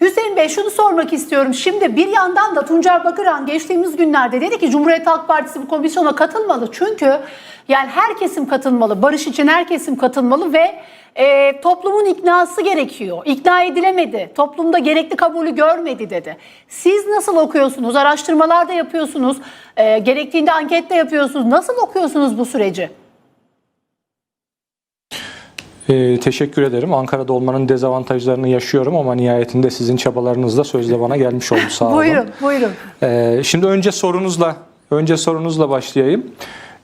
Hüseyin Bey şunu sormak istiyorum. Şimdi bir yandan da Tuncer Bakıran geçtiğimiz günlerde dedi ki Cumhuriyet Halk Partisi bu komisyona katılmalı. Çünkü yani her kesim katılmalı. Barış için her kesim katılmalı ve e, toplumun iknası gerekiyor. İkna edilemedi. Toplumda gerekli kabulü görmedi dedi. Siz nasıl okuyorsunuz? Araştırmalar da yapıyorsunuz. E, gerektiğinde anket de yapıyorsunuz. Nasıl okuyorsunuz bu süreci? Ee, teşekkür ederim. Ankara'da olmanın dezavantajlarını yaşıyorum ama nihayetinde sizin çabalarınızla sözde bana gelmiş oldu. Sağ olun. Buyurun, buyurun. Ee, şimdi önce sorunuzla önce sorunuzla başlayayım.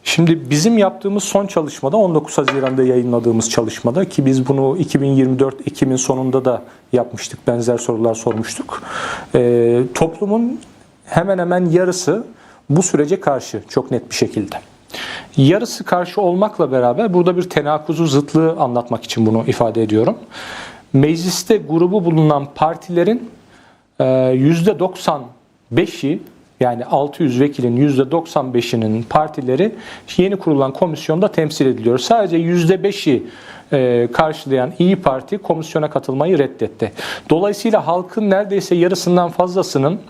Şimdi bizim yaptığımız son çalışmada 19 Haziran'da yayınladığımız çalışmada ki biz bunu 2024 Ekim'in sonunda da yapmıştık. Benzer sorular sormuştuk. Ee, toplumun hemen hemen yarısı bu sürece karşı çok net bir şekilde. Yarısı karşı olmakla beraber burada bir tenakuzu zıtlığı anlatmak için bunu ifade ediyorum. Mecliste grubu bulunan partilerin e, %95'i yani 600 vekilin %95'inin partileri yeni kurulan komisyonda temsil ediliyor. Sadece %5'i e, karşılayan İyi Parti komisyona katılmayı reddetti. Dolayısıyla halkın neredeyse yarısından fazlasının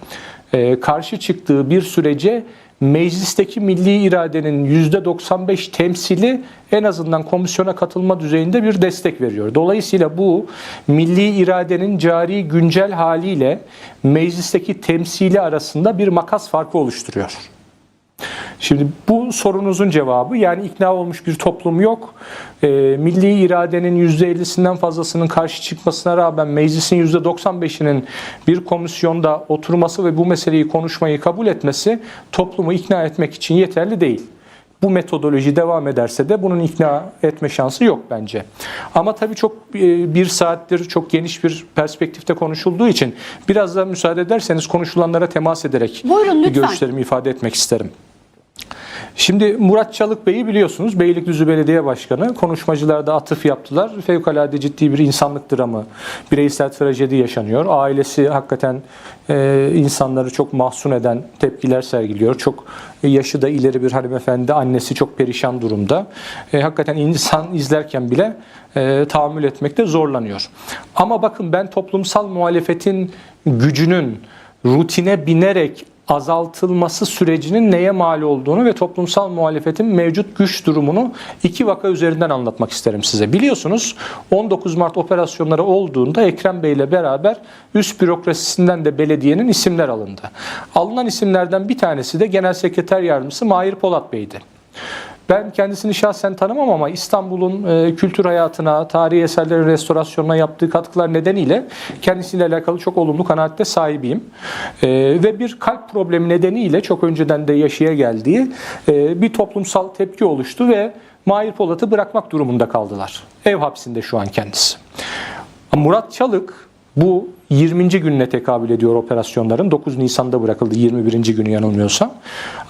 e, karşı çıktığı bir sürece meclisteki milli iradenin %95 temsili en azından komisyona katılma düzeyinde bir destek veriyor. Dolayısıyla bu milli iradenin cari güncel haliyle meclisteki temsili arasında bir makas farkı oluşturuyor. Şimdi bu sorunuzun cevabı yani ikna olmuş bir toplum yok. E, milli iradenin %50'sinden fazlasının karşı çıkmasına rağmen meclisin %95'inin bir komisyonda oturması ve bu meseleyi konuşmayı kabul etmesi toplumu ikna etmek için yeterli değil. Bu metodoloji devam ederse de bunun ikna etme şansı yok bence. Ama tabii çok e, bir saattir çok geniş bir perspektifte konuşulduğu için biraz da müsaade ederseniz konuşulanlara temas ederek Buyurun, lütfen. görüşlerimi ifade etmek isterim. Şimdi Murat Çalık Bey'i biliyorsunuz Beylikdüzü Belediye Başkanı. Konuşmacılar da atıf yaptılar. Fevkalade ciddi bir insanlık dramı, bireysel trajedi yaşanıyor. Ailesi hakikaten e, insanları çok mahzun eden tepkiler sergiliyor. Çok yaşı da ileri bir hanımefendi, annesi çok perişan durumda. E, hakikaten insan izlerken bile e, tahammül etmekte zorlanıyor. Ama bakın ben toplumsal muhalefetin gücünün rutine binerek azaltılması sürecinin neye mal olduğunu ve toplumsal muhalefetin mevcut güç durumunu iki vaka üzerinden anlatmak isterim size. Biliyorsunuz 19 Mart operasyonları olduğunda Ekrem Bey ile beraber üst bürokrasisinden de belediyenin isimler alındı. Alınan isimlerden bir tanesi de Genel Sekreter Yardımcısı Mahir Polat Bey'di. Ben kendisini şahsen tanımam ama İstanbul'un e, kültür hayatına, tarihi eserlerin restorasyonuna yaptığı katkılar nedeniyle kendisiyle alakalı çok olumlu kanaatte sahibiyim. E, ve bir kalp problemi nedeniyle çok önceden de yaşaya geldiği e, bir toplumsal tepki oluştu ve Mahir Polat'ı bırakmak durumunda kaldılar. Ev hapsinde şu an kendisi. Murat Çalık bu 20. gününe tekabül ediyor operasyonların. 9 Nisan'da bırakıldı 21. günü yanılmıyorsam.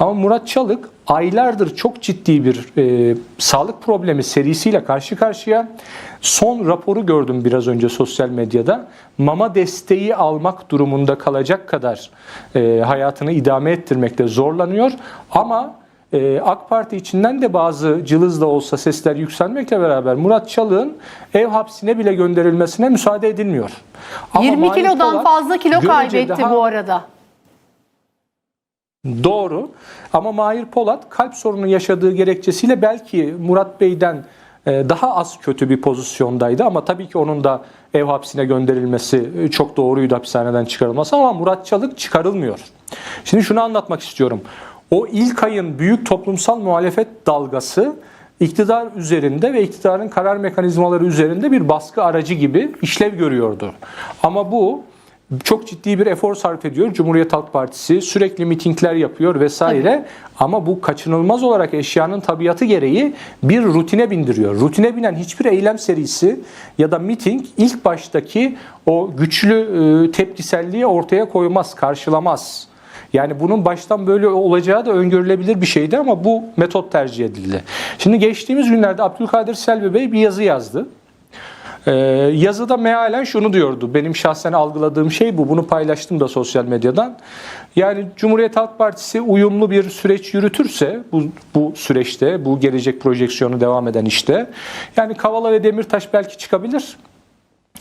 Ama Murat Çalık aylardır çok ciddi bir e, sağlık problemi serisiyle karşı karşıya. Son raporu gördüm biraz önce sosyal medyada. Mama desteği almak durumunda kalacak kadar e, hayatını idame ettirmekte zorlanıyor. Ama ee, AK Parti içinden de bazı cılız da olsa sesler yükselmekle beraber Murat Çalık'ın ev hapsine bile gönderilmesine müsaade edilmiyor. Ama 20 Mahir kilodan Polat fazla kilo kaybetti bu arada. Doğru ama Mahir Polat kalp sorunu yaşadığı gerekçesiyle belki Murat Bey'den e, daha az kötü bir pozisyondaydı ama tabii ki onun da ev hapsine gönderilmesi e, çok doğruydu hapishaneden çıkarılması ama Murat Çalık çıkarılmıyor. Şimdi şunu anlatmak istiyorum. O ilk ayın büyük toplumsal muhalefet dalgası iktidar üzerinde ve iktidarın karar mekanizmaları üzerinde bir baskı aracı gibi işlev görüyordu. Ama bu çok ciddi bir efor sarf ediyor Cumhuriyet Halk Partisi. Sürekli mitingler yapıyor vesaire. Ama bu kaçınılmaz olarak eşyanın tabiatı gereği bir rutine bindiriyor. Rutine binen hiçbir eylem serisi ya da miting ilk baştaki o güçlü e, tepkiselliği ortaya koymaz, karşılamaz. Yani bunun baştan böyle olacağı da öngörülebilir bir şeydi ama bu metot tercih edildi. Şimdi geçtiğimiz günlerde Abdülkadir Selvi Bey bir yazı yazdı. Ee, yazıda mealen şunu diyordu. Benim şahsen algıladığım şey bu. Bunu paylaştım da sosyal medyadan. Yani Cumhuriyet Halk Partisi uyumlu bir süreç yürütürse bu, bu süreçte, bu gelecek projeksiyonu devam eden işte. Yani Kavala ve Demirtaş belki çıkabilir.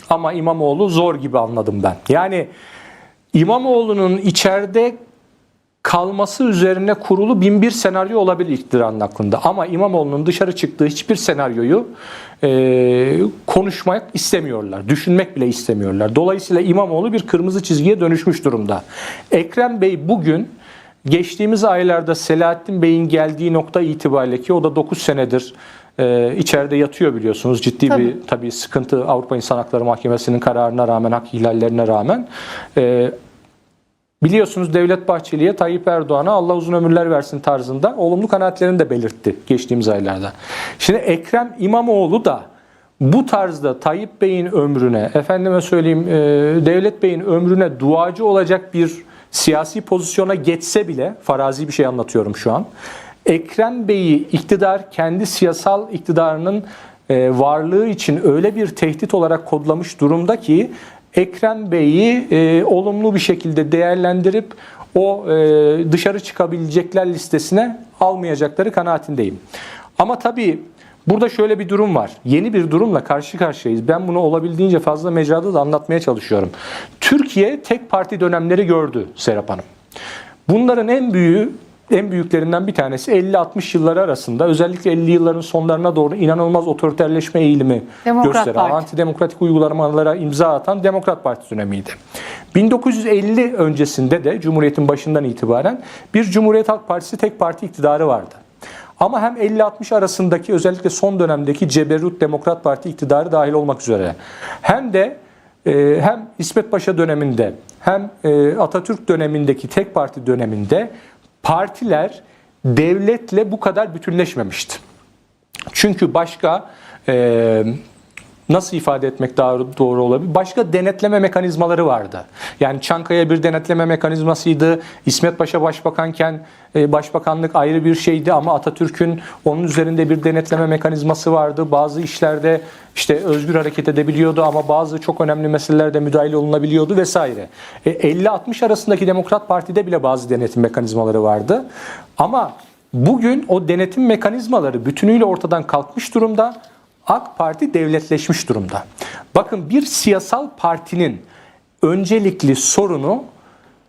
Ama İmamoğlu zor gibi anladım ben. Yani İmamoğlu'nun içeride kalması üzerine kurulu bin bir senaryo olabilir iktidarın aklında. Ama İmamoğlu'nun dışarı çıktığı hiçbir senaryoyu e, konuşmak istemiyorlar. Düşünmek bile istemiyorlar. Dolayısıyla İmamoğlu bir kırmızı çizgiye dönüşmüş durumda. Ekrem Bey bugün geçtiğimiz aylarda Selahattin Bey'in geldiği nokta itibariyle ki o da 9 senedir e, içeride yatıyor biliyorsunuz. Ciddi Tabii. bir tabii sıkıntı Avrupa İnsan Hakları Mahkemesi'nin kararına rağmen, hak ihlallerine rağmen e, Biliyorsunuz Devlet Bahçeli'ye Tayyip Erdoğan'a Allah uzun ömürler versin tarzında olumlu kanaatlerini de belirtti geçtiğimiz aylarda. Şimdi Ekrem İmamoğlu da bu tarzda Tayyip Bey'in ömrüne, efendime söyleyeyim e, Devlet Bey'in ömrüne duacı olacak bir siyasi pozisyona geçse bile, farazi bir şey anlatıyorum şu an. Ekrem Bey'i iktidar kendi siyasal iktidarının e, varlığı için öyle bir tehdit olarak kodlamış durumda ki Ekrem Bey'i e, olumlu bir şekilde değerlendirip o e, dışarı çıkabilecekler listesine almayacakları kanaatindeyim. Ama tabii burada şöyle bir durum var. Yeni bir durumla karşı karşıyayız. Ben bunu olabildiğince fazla mecrada da anlatmaya çalışıyorum. Türkiye tek parti dönemleri gördü Serap Hanım. Bunların en büyüğü en büyüklerinden bir tanesi 50-60 yılları arasında özellikle 50 yılların sonlarına doğru inanılmaz otoriterleşme eğilimi Demokrat gösteren, Parti. antidemokratik uygulamalara imza atan Demokrat Parti dönemiydi. 1950 öncesinde de Cumhuriyet'in başından itibaren bir Cumhuriyet Halk Partisi tek parti iktidarı vardı. Ama hem 50-60 arasındaki özellikle son dönemdeki Ceberut Demokrat Parti iktidarı dahil olmak üzere hem de e, hem İsmet Paşa döneminde hem e, Atatürk dönemindeki tek parti döneminde partiler devletle bu kadar bütünleşmemişti. Çünkü başka e, nasıl ifade etmek daha doğru olabilir? Başka denetleme mekanizmaları vardı. Yani Çankaya bir denetleme mekanizmasıydı. İsmet Paşa başbakanken e, başbakanlık ayrı bir şeydi ama Atatürk'ün onun üzerinde bir denetleme mekanizması vardı. Bazı işlerde işte özgür hareket edebiliyordu ama bazı çok önemli meselelerde müdahale olunabiliyordu vesaire. E, 50-60 arasındaki Demokrat Parti'de bile bazı denetim mekanizmaları vardı. Ama bugün o denetim mekanizmaları bütünüyle ortadan kalkmış durumda. AK Parti devletleşmiş durumda. Bakın bir siyasal partinin öncelikli sorunu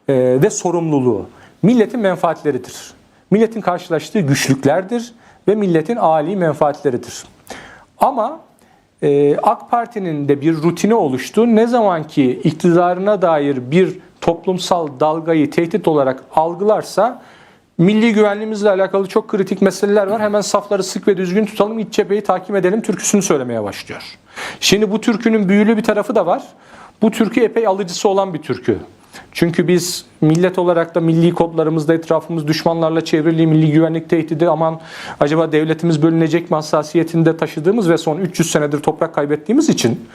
e, ve sorumluluğu milletin menfaatleridir. Milletin karşılaştığı güçlüklerdir ve milletin âli menfaatleridir. Ama e, AK Parti'nin de bir rutini oluştu. Ne zaman ki iktidarına dair bir toplumsal dalgayı tehdit olarak algılarsa milli güvenliğimizle alakalı çok kritik meseleler var. Hemen safları sık ve düzgün tutalım, iç cepheyi takip edelim türküsünü söylemeye başlıyor. Şimdi bu türkünün büyülü bir tarafı da var. Bu türkü epey alıcısı olan bir türkü. Çünkü biz millet olarak da milli kodlarımızda etrafımız düşmanlarla çevrili milli güvenlik tehdidi aman acaba devletimiz bölünecek mi hassasiyetinde taşıdığımız ve son 300 senedir toprak kaybettiğimiz için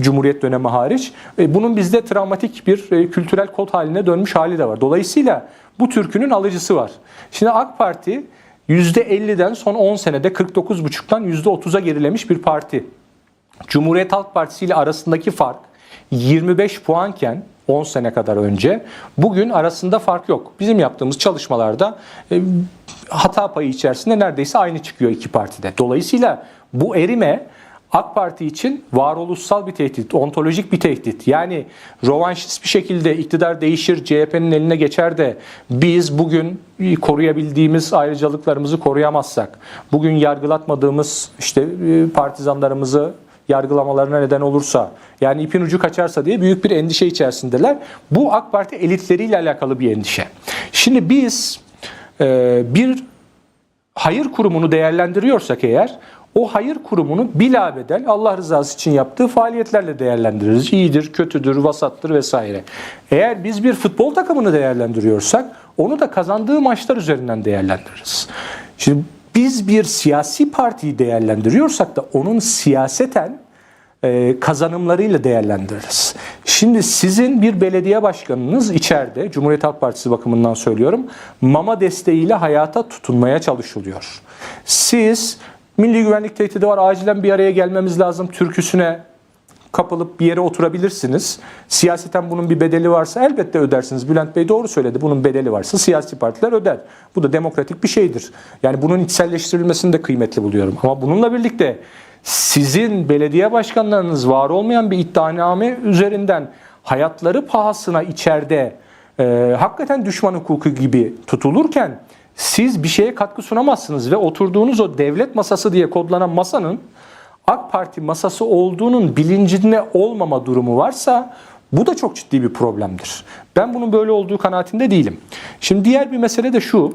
Cumhuriyet dönemi hariç e, bunun bizde travmatik bir e, kültürel kod haline dönmüş hali de var. Dolayısıyla bu türkünün alıcısı var. Şimdi AK Parti %50'den son 10 senede 49,5'tan %30'a gerilemiş bir parti. Cumhuriyet Halk Partisi ile arasındaki fark 25 puanken 10 sene kadar önce bugün arasında fark yok. Bizim yaptığımız çalışmalarda e, hata payı içerisinde neredeyse aynı çıkıyor iki partide. Dolayısıyla bu erime AK Parti için varoluşsal bir tehdit, ontolojik bir tehdit. Yani rovanşist bir şekilde iktidar değişir, CHP'nin eline geçer de biz bugün koruyabildiğimiz ayrıcalıklarımızı koruyamazsak, bugün yargılatmadığımız işte e, partizanlarımızı yargılamalarına neden olursa, yani ipin ucu kaçarsa diye büyük bir endişe içerisindeler. Bu AK Parti elitleriyle alakalı bir endişe. Şimdi biz e, bir hayır kurumunu değerlendiriyorsak eğer o hayır kurumunu bilabedel Allah rızası için yaptığı faaliyetlerle değerlendiririz. İyidir, kötüdür, vasattır vesaire. Eğer biz bir futbol takımını değerlendiriyorsak onu da kazandığı maçlar üzerinden değerlendiririz. Şimdi biz bir siyasi partiyi değerlendiriyorsak da onun siyaseten e, kazanımlarıyla değerlendiririz. Şimdi sizin bir belediye başkanınız içeride, Cumhuriyet Halk Partisi bakımından söylüyorum, mama desteğiyle hayata tutunmaya çalışılıyor. Siz milli güvenlik tehdidi var, acilen bir araya gelmemiz lazım türküsüne kapılıp bir yere oturabilirsiniz. Siyaseten bunun bir bedeli varsa elbette ödersiniz. Bülent Bey doğru söyledi. Bunun bedeli varsa siyasi partiler öder. Bu da demokratik bir şeydir. Yani bunun içselleştirilmesini de kıymetli buluyorum. Ama bununla birlikte sizin belediye başkanlarınız var olmayan bir iddianame üzerinden hayatları pahasına içeride e, hakikaten düşman hukuku gibi tutulurken siz bir şeye katkı sunamazsınız ve oturduğunuz o devlet masası diye kodlanan masanın AK Parti masası olduğunun bilincinde olmama durumu varsa bu da çok ciddi bir problemdir. Ben bunun böyle olduğu kanaatinde değilim. Şimdi diğer bir mesele de şu.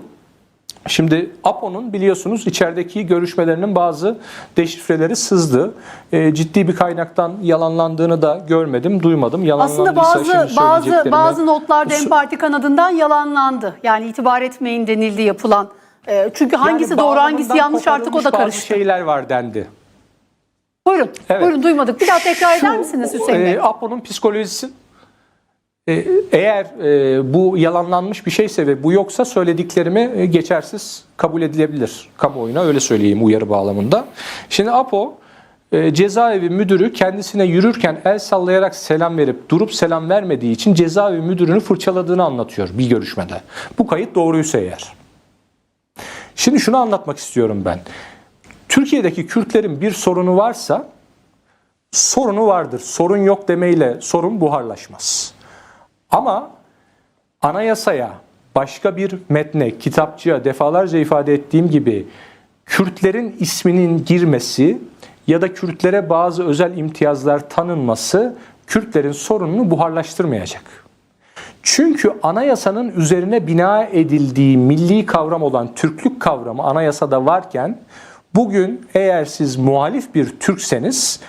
Şimdi APO'nun biliyorsunuz içerideki görüşmelerinin bazı deşifreleri sızdı. E, ciddi bir kaynaktan yalanlandığını da görmedim, duymadım. Aslında bazı bazı bazı notlar DEM Parti kanadından yalanlandı. Yani itibar etmeyin denildi yapılan. Ee, çünkü hangisi Yani doğru hangisi yanlış artık o da karıştı. Bazı şeyler var dendi. Buyurun. Evet. Buyurun duymadık. Bir daha tekrar eder misiniz Hüseyin Bey? e, Apo'nun psikolojisi e, eğer e, bu yalanlanmış bir şeyse ve bu yoksa söylediklerimi e, geçersiz kabul edilebilir. Kamuoyuna öyle söyleyeyim uyarı bağlamında. Şimdi Apo e, cezaevi müdürü kendisine yürürken el sallayarak selam verip durup selam vermediği için cezaevi müdürünü fırçaladığını anlatıyor bir görüşmede. Bu kayıt doğruysa eğer. Şimdi şunu anlatmak istiyorum ben. Türkiye'deki Kürtlerin bir sorunu varsa sorunu vardır. Sorun yok demeyle sorun buharlaşmaz. Ama anayasaya, başka bir metne, kitapçıya defalarca ifade ettiğim gibi Kürtlerin isminin girmesi ya da Kürtlere bazı özel imtiyazlar tanınması Kürtlerin sorununu buharlaştırmayacak. Çünkü anayasanın üzerine bina edildiği milli kavram olan Türklük kavramı anayasada varken bugün eğer siz muhalif bir Türkseniz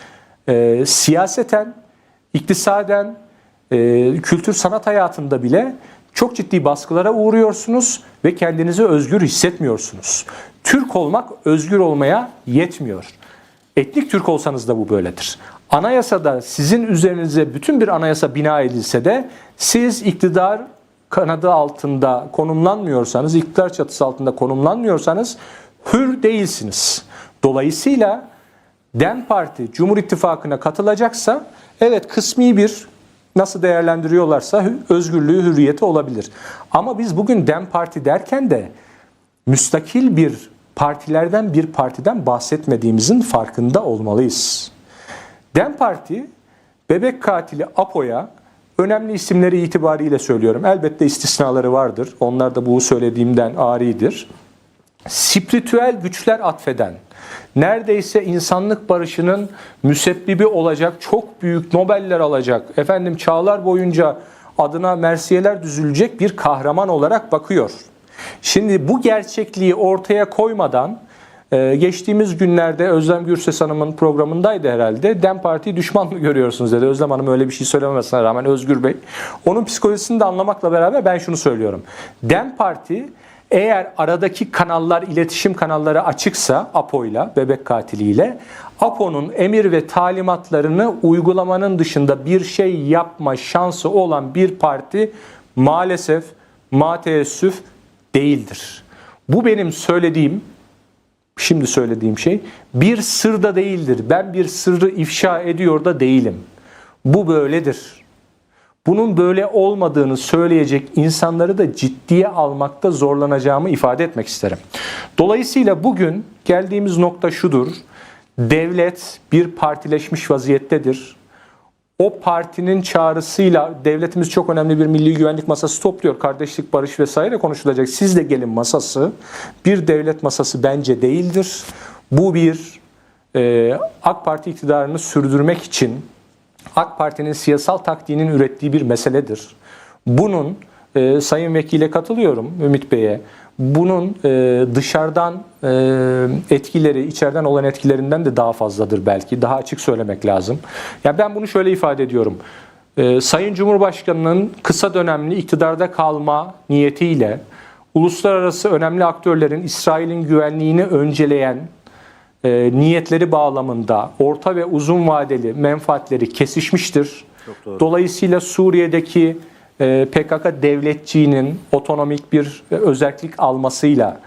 e, siyaseten, iktisaden, e, kültür sanat hayatında bile çok ciddi baskılara uğruyorsunuz ve kendinizi özgür hissetmiyorsunuz. Türk olmak özgür olmaya yetmiyor. Etnik Türk olsanız da bu böyledir. Anayasada sizin üzerinize bütün bir anayasa bina edilse de siz iktidar kanadı altında konumlanmıyorsanız, iktidar çatısı altında konumlanmıyorsanız hür değilsiniz. Dolayısıyla DEM Parti Cumhur İttifakı'na katılacaksa evet kısmi bir nasıl değerlendiriyorlarsa özgürlüğü, hürriyeti olabilir. Ama biz bugün DEM Parti derken de müstakil bir partilerden bir partiden bahsetmediğimizin farkında olmalıyız. DEM Parti bebek katili APO'ya önemli isimleri itibariyle söylüyorum. Elbette istisnaları vardır. Onlar da bu söylediğimden aridir. Spiritüel güçler atfeden, neredeyse insanlık barışının müsebbibi olacak, çok büyük Nobeller alacak, efendim çağlar boyunca adına mersiyeler düzülecek bir kahraman olarak bakıyor. Şimdi bu gerçekliği ortaya koymadan ee, geçtiğimiz günlerde Özlem Gürses Hanım'ın programındaydı herhalde. Dem Parti'yi düşman mı görüyorsunuz dedi. Özlem Hanım öyle bir şey söylememesine rağmen Özgür Bey. Onun psikolojisini de anlamakla beraber ben şunu söylüyorum. Dem Parti eğer aradaki kanallar, iletişim kanalları açıksa APO'yla, bebek katiliyle APO'nun emir ve talimatlarını uygulamanın dışında bir şey yapma şansı olan bir parti maalesef mateessüf değildir. Bu benim söylediğim şimdi söylediğim şey bir sır da değildir. Ben bir sırrı ifşa ediyor da değilim. Bu böyledir. Bunun böyle olmadığını söyleyecek insanları da ciddiye almakta zorlanacağımı ifade etmek isterim. Dolayısıyla bugün geldiğimiz nokta şudur. Devlet bir partileşmiş vaziyettedir. O partinin çağrısıyla devletimiz çok önemli bir milli güvenlik masası topluyor. Kardeşlik, barış vesaire konuşulacak. Siz de gelin masası bir devlet masası bence değildir. Bu bir e, AK Parti iktidarını sürdürmek için AK Parti'nin siyasal taktiğinin ürettiği bir meseledir. Bunun e, Sayın Vekil'e katılıyorum Ümit Bey'e. Bunun e, dışarıdan e, etkileri, içeriden olan etkilerinden de daha fazladır belki. Daha açık söylemek lazım. Ya ben bunu şöyle ifade ediyorum. E, Sayın Cumhurbaşkanı'nın kısa dönemli iktidarda kalma niyetiyle uluslararası önemli aktörlerin İsrail'in güvenliğini önceleyen e, niyetleri bağlamında orta ve uzun vadeli menfaatleri kesişmiştir. Dolayısıyla Suriye'deki e, PKK devletçiğinin otonomik bir e, özellik almasıyla,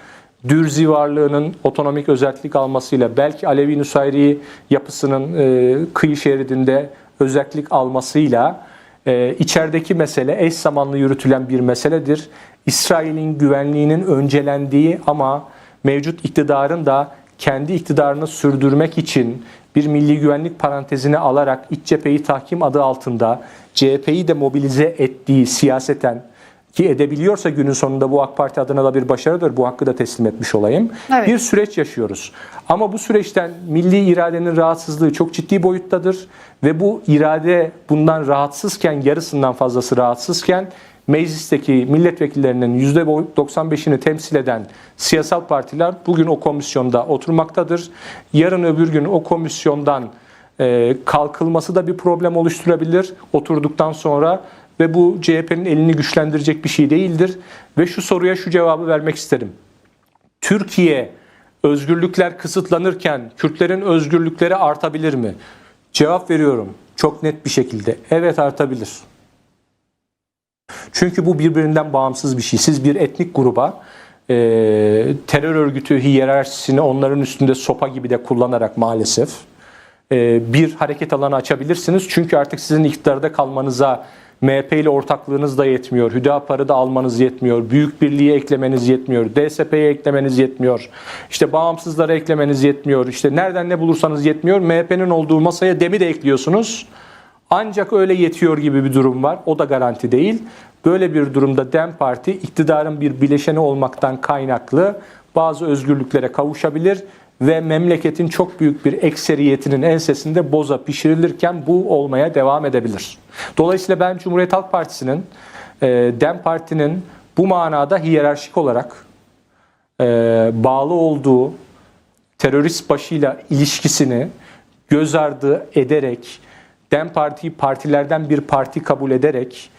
Dürzi varlığının otonomik özellik almasıyla, belki Alevi Nusayri yapısının e, kıyı şeridinde özellik almasıyla e, içerideki mesele eş zamanlı yürütülen bir meseledir. İsrail'in güvenliğinin öncelendiği ama mevcut iktidarın da kendi iktidarını sürdürmek için bir milli güvenlik parantezine alarak iç cepheyi tahkim adı altında CHP'yi de mobilize ettiği siyaseten ki edebiliyorsa günün sonunda bu AK Parti adına da bir başarıdır. Bu hakkı da teslim etmiş olayım. Evet. Bir süreç yaşıyoruz. Ama bu süreçten milli iradenin rahatsızlığı çok ciddi boyuttadır ve bu irade bundan rahatsızken yarısından fazlası rahatsızken meclisteki milletvekillerinin %95'ini temsil eden siyasal partiler bugün o komisyonda oturmaktadır. Yarın öbür gün o komisyondan e, kalkılması da bir problem oluşturabilir oturduktan sonra ve bu CHP'nin elini güçlendirecek bir şey değildir. Ve şu soruya şu cevabı vermek isterim. Türkiye özgürlükler kısıtlanırken Kürtlerin özgürlükleri artabilir mi? Cevap veriyorum çok net bir şekilde. Evet artabilir. Çünkü bu birbirinden bağımsız bir şey. Siz bir etnik gruba e, terör örgütü hiyerarşisini onların üstünde sopa gibi de kullanarak maalesef e, bir hareket alanı açabilirsiniz. Çünkü artık sizin iktidarda kalmanıza MHP ile ortaklığınız da yetmiyor. Hüdapar'ı da almanız yetmiyor. Büyük Birliği eklemeniz yetmiyor. DSP'ye eklemeniz yetmiyor. İşte bağımsızlara eklemeniz yetmiyor. İşte nereden ne bulursanız yetmiyor. MHP'nin olduğu masaya demi de ekliyorsunuz. Ancak öyle yetiyor gibi bir durum var. O da garanti değil. Böyle bir durumda DEM Parti iktidarın bir bileşeni olmaktan kaynaklı bazı özgürlüklere kavuşabilir ve memleketin çok büyük bir ekseriyetinin ensesinde boza pişirilirken bu olmaya devam edebilir. Dolayısıyla ben Cumhuriyet Halk Partisi'nin, e, DEM Parti'nin bu manada hiyerarşik olarak e, bağlı olduğu terörist başıyla ilişkisini göz ardı ederek, DEM Parti'yi partilerden bir parti kabul ederek,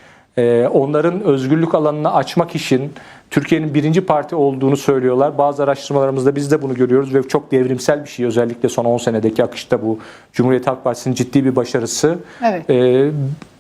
onların özgürlük alanını açmak için Türkiye'nin birinci parti olduğunu söylüyorlar. Bazı araştırmalarımızda biz de bunu görüyoruz ve çok devrimsel bir şey. Özellikle son 10 senedeki akışta bu Cumhuriyet Halk Partisi'nin ciddi bir başarısı. Evet. E,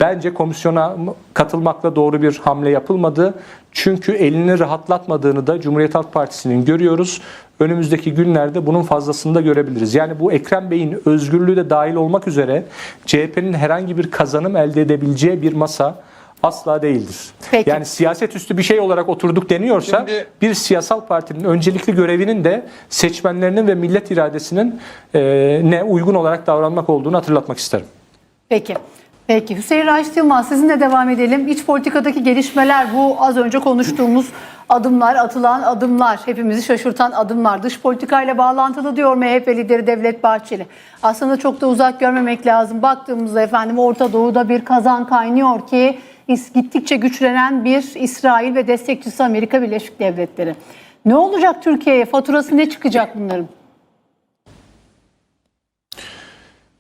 bence komisyona katılmakla doğru bir hamle yapılmadı. Çünkü elini rahatlatmadığını da Cumhuriyet Halk Partisi'nin görüyoruz. Önümüzdeki günlerde bunun fazlasını da görebiliriz. Yani bu Ekrem Bey'in özgürlüğü de dahil olmak üzere CHP'nin herhangi bir kazanım elde edebileceği bir masa asla değildir. Peki. Yani siyaset üstü bir şey olarak oturduk deniyorsa Şimdi- bir siyasal partinin öncelikli görevinin de seçmenlerinin ve millet iradesinin e, ne uygun olarak davranmak olduğunu hatırlatmak isterim. Peki. Peki Hüseyin Raşit Yılmaz sizinle devam edelim. İç politikadaki gelişmeler bu az önce konuştuğumuz adımlar, atılan adımlar, hepimizi şaşırtan adımlar. Dış politikayla bağlantılı diyor MHP lideri Devlet Bahçeli. Aslında çok da uzak görmemek lazım. Baktığımızda efendim Orta Doğu'da bir kazan kaynıyor ki gittikçe güçlenen bir İsrail ve destekçisi Amerika Birleşik Devletleri. Ne olacak Türkiye'ye? Faturası ne çıkacak bunların?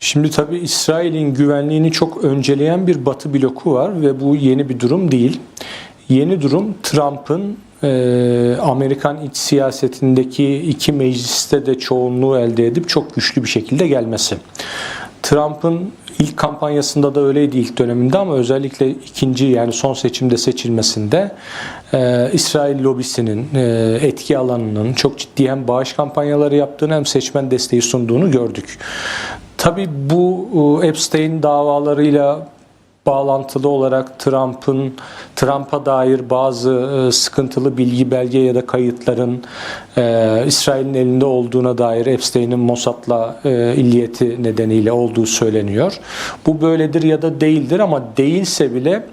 Şimdi tabii İsrail'in güvenliğini çok önceleyen bir Batı bloku var ve bu yeni bir durum değil. Yeni durum Trump'ın e, Amerikan iç siyasetindeki iki mecliste de çoğunluğu elde edip çok güçlü bir şekilde gelmesi. Trump'ın ilk kampanyasında da öyleydi ilk döneminde ama özellikle ikinci yani son seçimde seçilmesinde e, İsrail lobisinin e, etki alanının çok ciddi hem bağış kampanyaları yaptığını hem seçmen desteği sunduğunu gördük. Tabii bu e, Epstein davalarıyla bağlantılı olarak Trump'ın Trump'a dair bazı e, sıkıntılı bilgi belge ya da kayıtların e, İsrail'in elinde olduğuna dair Epstein'in Mossad'la e, illiyeti nedeniyle olduğu söyleniyor. Bu böyledir ya da değildir ama değilse bile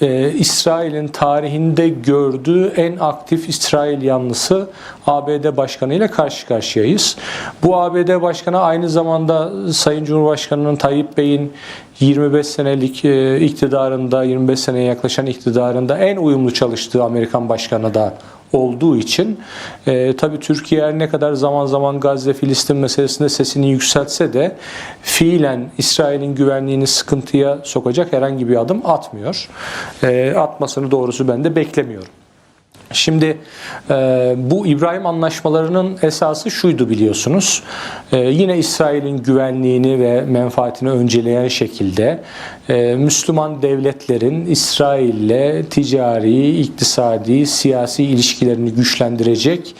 e, İsrail'in tarihinde gördüğü en aktif İsrail yanlısı ABD Başkanı ile karşı karşıyayız. Bu ABD Başkanı aynı zamanda Sayın Cumhurbaşkanı'nın Tayyip Bey'in 25 senelik e, iktidarında, 25 seneye yaklaşan iktidarında en uyumlu çalıştığı Amerikan Başkanı da olduğu için e, tabii Türkiye ne kadar zaman zaman Gazze Filistin meselesinde sesini yükseltse de fiilen İsrail'in güvenliğini sıkıntıya sokacak herhangi bir adım atmıyor. E, atmasını doğrusu ben de beklemiyorum. Şimdi e, bu İbrahim anlaşmalarının esası şuydu biliyorsunuz. E, yine İsrail'in güvenliğini ve menfaatini önceleyen şekilde e, Müslüman devletlerin İsrail'le ticari, iktisadi, siyasi ilişkilerini güçlendirecek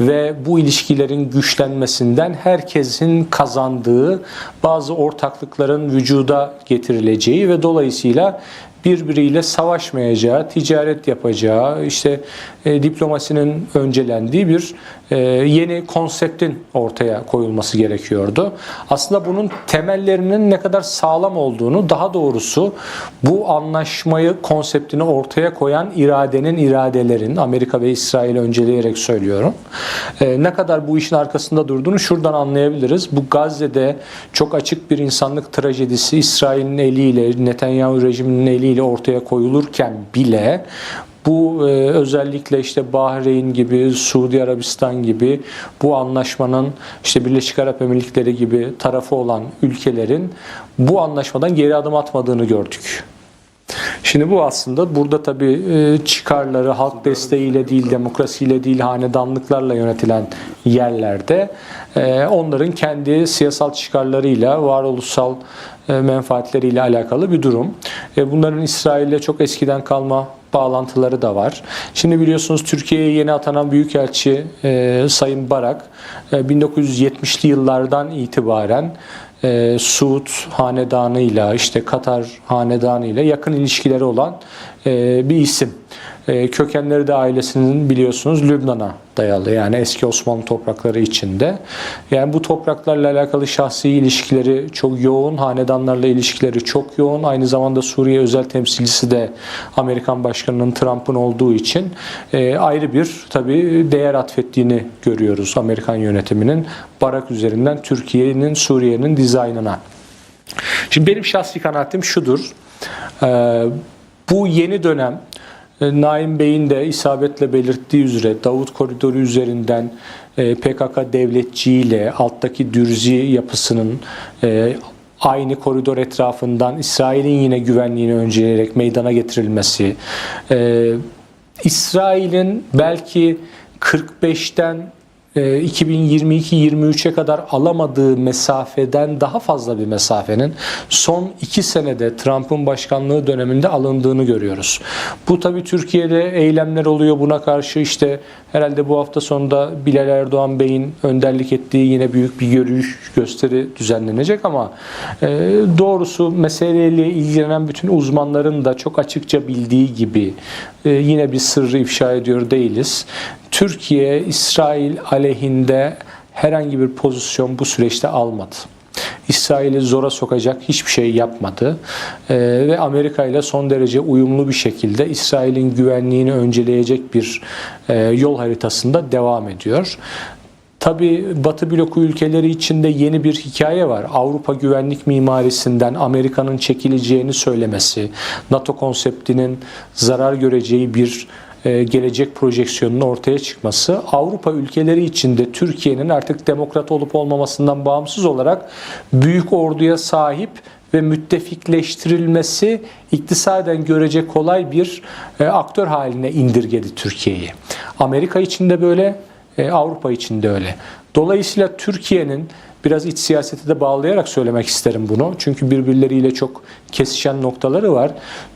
ve bu ilişkilerin güçlenmesinden herkesin kazandığı bazı ortaklıkların vücuda getirileceği ve dolayısıyla birbiriyle savaşmayacağı, ticaret yapacağı, işte e, diplomasinin öncelendiği bir e, yeni konseptin ortaya koyulması gerekiyordu. Aslında bunun temellerinin ne kadar sağlam olduğunu, daha doğrusu bu anlaşmayı konseptini ortaya koyan iradenin, iradelerin, Amerika ve İsrail önceleyerek söylüyorum, e, ne kadar bu işin arkasında durduğunu şuradan anlayabiliriz. Bu Gazze'de çok açık bir insanlık trajedisi İsrail'in eliyle, Netanyahu rejiminin eliyle ortaya koyulurken bile bu e, özellikle işte Bahreyn gibi, Suudi Arabistan gibi bu anlaşmanın işte Birleşik Arap Emirlikleri gibi tarafı olan ülkelerin bu anlaşmadan geri adım atmadığını gördük. Şimdi bu aslında burada tabii e, çıkarları halk desteğiyle değil, demokrasiyle değil, hanedanlıklarla yönetilen yerlerde e, onların kendi siyasal çıkarlarıyla, varoluşsal menfaatleriyle alakalı bir durum. E, Bunların İsrail'le çok eskiden kalma bağlantıları da var. Şimdi biliyorsunuz Türkiye'ye yeni atanan Büyükelçi e, Sayın Barak e, 1970'li yıllardan itibaren e, Suud hanedanıyla işte Katar hanedanıyla yakın ilişkileri olan e, bir isim. E, kökenleri de ailesinin biliyorsunuz Lübnan'a dayalı yani eski Osmanlı toprakları içinde. Yani bu topraklarla alakalı şahsi ilişkileri çok yoğun, hanedanlarla ilişkileri çok yoğun. Aynı zamanda Suriye özel temsilcisi de Amerikan Başkanı'nın Trump'ın olduğu için e, ayrı bir tabii değer atfettiğini görüyoruz Amerikan yönetiminin Barak üzerinden Türkiye'nin Suriye'nin dizaynına. Şimdi benim şahsi kanaatim şudur. Ee, bu yeni dönem e, Naim Bey'in de isabetle belirttiği üzere Davut Koridoru üzerinden e, PKK devletçiyle alttaki dürzi yapısının e, aynı koridor etrafından İsrail'in yine güvenliğini önceleyerek meydana getirilmesi, e, İsrail'in belki 45'ten 2022-23'e kadar alamadığı mesafeden daha fazla bir mesafenin son iki senede Trump'ın başkanlığı döneminde alındığını görüyoruz. Bu tabi Türkiye'de eylemler oluyor buna karşı işte herhalde bu hafta sonunda Bilal Erdoğan Bey'in önderlik ettiği yine büyük bir yürüyüş gösteri düzenlenecek ama e, doğrusu meseleyle ilgilenen bütün uzmanların da çok açıkça bildiği gibi e, yine bir sırrı ifşa ediyor değiliz. Türkiye İsrail aleyhinde herhangi bir pozisyon bu süreçte almadı. İsrail'i zora sokacak hiçbir şey yapmadı Ee, ve Amerika ile son derece uyumlu bir şekilde İsrail'in güvenliğini önceleyecek bir e, yol haritasında devam ediyor. Tabi Batı bloku ülkeleri içinde yeni bir hikaye var. Avrupa güvenlik mimarisinden Amerika'nın çekileceğini söylemesi, NATO konseptinin zarar göreceği bir gelecek projeksiyonunun ortaya çıkması Avrupa ülkeleri içinde Türkiye'nin artık demokrat olup olmamasından bağımsız olarak büyük orduya sahip ve müttefikleştirilmesi iktisaden görece kolay bir e, aktör haline indirgedi Türkiye'yi. Amerika için de böyle, e, Avrupa için de öyle. Dolayısıyla Türkiye'nin biraz iç siyasete de bağlayarak söylemek isterim bunu. Çünkü birbirleriyle çok kesişen noktaları var.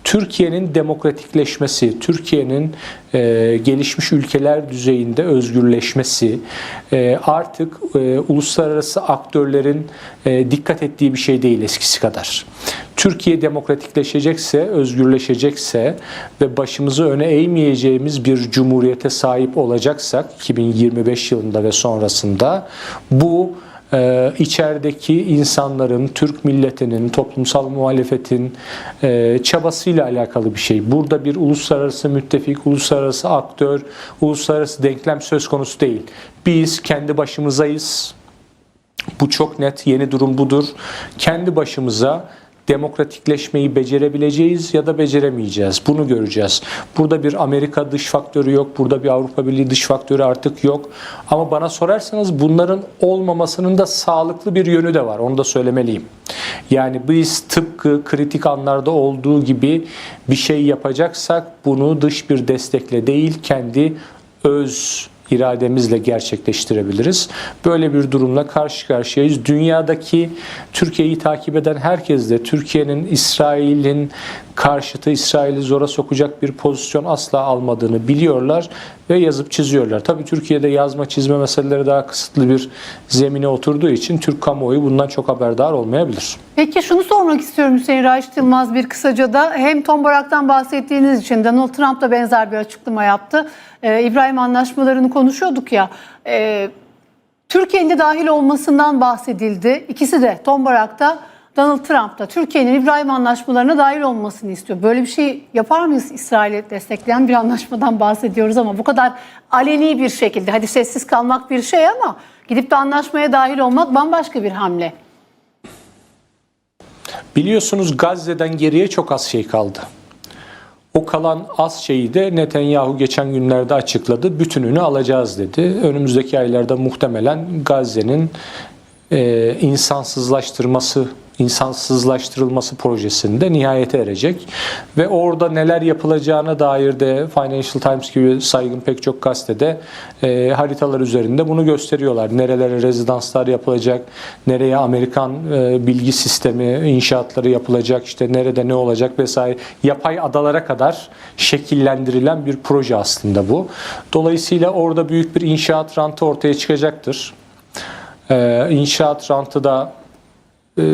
Türkiye'nin demokratikleşmesi, Türkiye'nin e, gelişmiş ülkeler düzeyinde özgürleşmesi e, artık e, uluslararası aktörlerin e, dikkat ettiği bir şey değil eskisi kadar. Türkiye demokratikleşecekse, özgürleşecekse ve başımızı öne eğmeyeceğimiz bir cumhuriyete sahip olacaksak 2025 yılında ve sonrasında bu e, içerideki insanların, Türk milletinin, toplumsal muhalefetin e, çabasıyla alakalı bir şey. Burada bir uluslararası müttefik, uluslararası aktör, uluslararası denklem söz konusu değil. Biz kendi başımızayız. Bu çok net. Yeni durum budur. Kendi başımıza demokratikleşmeyi becerebileceğiz ya da beceremeyeceğiz. Bunu göreceğiz. Burada bir Amerika dış faktörü yok. Burada bir Avrupa Birliği dış faktörü artık yok. Ama bana sorarsanız bunların olmamasının da sağlıklı bir yönü de var. Onu da söylemeliyim. Yani biz tıpkı kritik anlarda olduğu gibi bir şey yapacaksak bunu dış bir destekle değil kendi öz irademizle gerçekleştirebiliriz. Böyle bir durumla karşı karşıyayız. Dünyadaki Türkiye'yi takip eden herkes de Türkiye'nin İsrail'in karşıtı İsrail'i zora sokacak bir pozisyon asla almadığını biliyorlar ve yazıp çiziyorlar. Tabii Türkiye'de yazma çizme meseleleri daha kısıtlı bir zemine oturduğu için Türk kamuoyu bundan çok haberdar olmayabilir. Peki şunu sormak istiyorum Hüseyin Raşit Yılmaz bir kısaca da hem Tom Barak'tan bahsettiğiniz için Donald Trump da benzer bir açıklama yaptı. Ee, İbrahim anlaşmalarını konuşuyorduk ya. Ee, Türkiye'nin de dahil olmasından bahsedildi. İkisi de Tom Barak'ta Donald Trump da Türkiye'nin İbrahim anlaşmalarına dahil olmasını istiyor. Böyle bir şey yapar mıyız İsrail'i destekleyen bir anlaşmadan bahsediyoruz ama bu kadar aleni bir şekilde hadi sessiz kalmak bir şey ama gidip de anlaşmaya dahil olmak bambaşka bir hamle. Biliyorsunuz Gazze'den geriye çok az şey kaldı. O kalan az şeyi de Netanyahu geçen günlerde açıkladı. Bütününü alacağız dedi. Önümüzdeki aylarda muhtemelen Gazze'nin e, insansızlaştırması insansızlaştırılması projesinde nihayete erecek ve orada neler yapılacağına dair de Financial Times gibi saygın pek çok gazetede e, haritalar üzerinde bunu gösteriyorlar. Nerelere rezidanslar yapılacak, nereye Amerikan e, bilgi sistemi inşaatları yapılacak, işte nerede ne olacak vesaire yapay adalara kadar şekillendirilen bir proje aslında bu. Dolayısıyla orada büyük bir inşaat rantı ortaya çıkacaktır. E, inşaat rantı da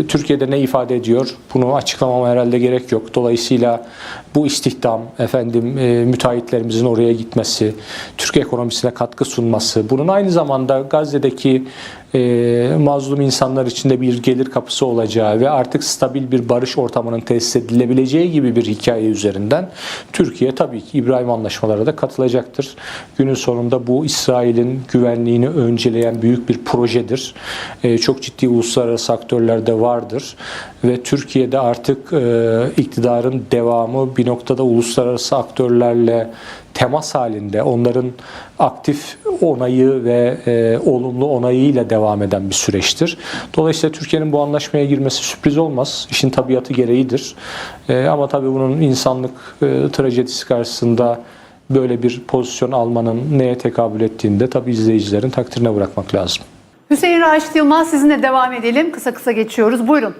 Türkiye'de ne ifade ediyor? Bunu açıklamama herhalde gerek yok. Dolayısıyla bu istihdam, efendim e, müteahhitlerimizin oraya gitmesi, Türk ekonomisine katkı sunması, bunun aynı zamanda Gazze'deki e, mazlum insanlar için de bir gelir kapısı olacağı ve artık stabil bir barış ortamının tesis edilebileceği gibi bir hikaye üzerinden Türkiye tabii ki İbrahim anlaşmalara da katılacaktır. Günün sonunda bu İsrail'in güvenliğini önceleyen büyük bir projedir. E, çok ciddi uluslararası aktörlerde vardır ve Türkiye'de artık e, iktidarın devamı bir noktada uluslararası aktörlerle temas halinde onların aktif onayı ve e, olumlu onayıyla devam eden bir süreçtir. Dolayısıyla Türkiye'nin bu anlaşmaya girmesi sürpriz olmaz. İşin tabiatı gereğidir. E, ama tabii bunun insanlık e, trajedisi karşısında böyle bir pozisyon almanın neye tekabül ettiğini de tabii izleyicilerin takdirine bırakmak lazım. Hüseyin Raşit Yılmaz sizinle devam edelim. Kısa kısa geçiyoruz. Buyurun.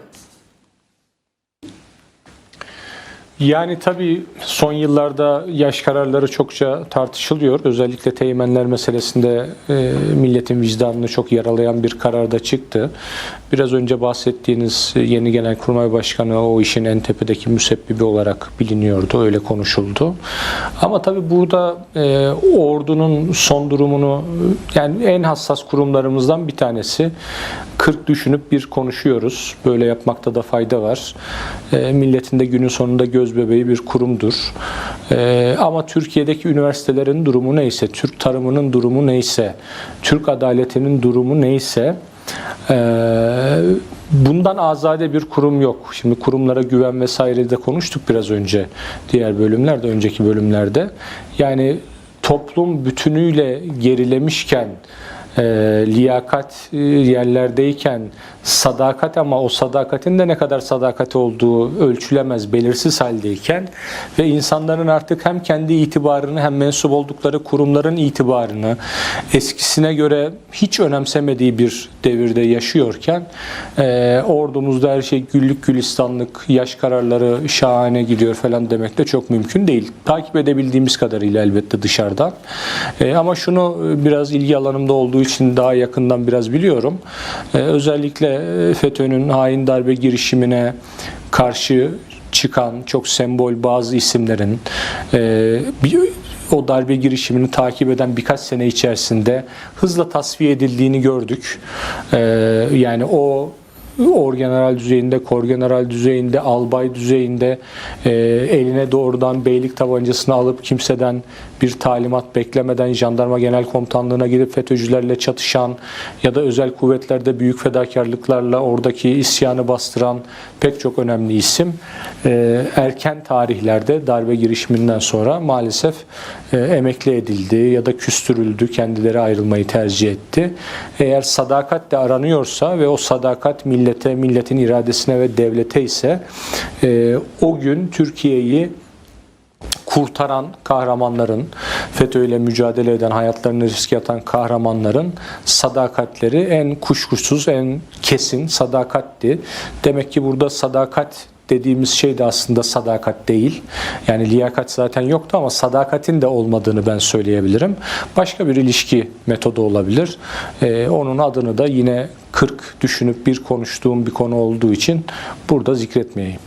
Yani tabii son yıllarda yaş kararları çokça tartışılıyor. Özellikle teğmenler meselesinde e, milletin vicdanını çok yaralayan bir karar da çıktı. Biraz önce bahsettiğiniz yeni Genelkurmay Başkanı o işin en tepedeki müsebbibi olarak biliniyordu, öyle konuşuldu. Ama tabii burada e, ordunun son durumunu yani en hassas kurumlarımızdan bir tanesi 40 düşünüp bir konuşuyoruz. Böyle yapmakta da fayda var. E, milletin de günün sonunda göz bebeği bir kurumdur. E, ama Türkiye'deki üniversitelerin durumu neyse, Türk tarımının durumu neyse, Türk adaletinin durumu neyse e, bundan azade bir kurum yok. Şimdi kurumlara güven vesaire de konuştuk biraz önce diğer bölümlerde, önceki bölümlerde. Yani toplum bütünüyle gerilemişken e, liyakat yerlerdeyken sadakat ama o sadakatin de ne kadar sadakat olduğu ölçülemez, belirsiz haldeyken ve insanların artık hem kendi itibarını hem mensup oldukları kurumların itibarını eskisine göre hiç önemsemediği bir devirde yaşıyorken e, ordumuzda her şey güllük gülistanlık, yaş kararları şahane gidiyor falan demek de çok mümkün değil. Takip edebildiğimiz kadarıyla elbette dışarıdan. E, ama şunu e, biraz ilgi alanımda olduğu için daha yakından biraz biliyorum. E, özellikle e, FETÖ'nün hain darbe girişimine karşı çıkan çok sembol bazı isimlerin e, bir, o darbe girişimini takip eden birkaç sene içerisinde hızla tasfiye edildiğini gördük. E, yani o orgeneral düzeyinde, korgeneral düzeyinde, albay düzeyinde e, eline doğrudan beylik tabancasını alıp kimseden bir talimat beklemeden jandarma genel komutanlığına gidip FETÖ'cülerle çatışan ya da özel kuvvetlerde büyük fedakarlıklarla oradaki isyanı bastıran pek çok önemli isim e, erken tarihlerde darbe girişiminden sonra maalesef e, emekli edildi ya da küstürüldü, kendileri ayrılmayı tercih etti. Eğer sadakat de aranıyorsa ve o sadakat millete, milletin iradesine ve devlete ise e, o gün Türkiye'yi kurtaran kahramanların, FETÖ ile mücadele eden, hayatlarını riske atan kahramanların sadakatleri en kuşkusuz, en kesin sadakatti. Demek ki burada sadakat dediğimiz şey de aslında sadakat değil. Yani liyakat zaten yoktu ama sadakatin de olmadığını ben söyleyebilirim. Başka bir ilişki metodu olabilir. Ee, onun adını da yine 40 düşünüp bir konuştuğum bir konu olduğu için burada zikretmeyeyim.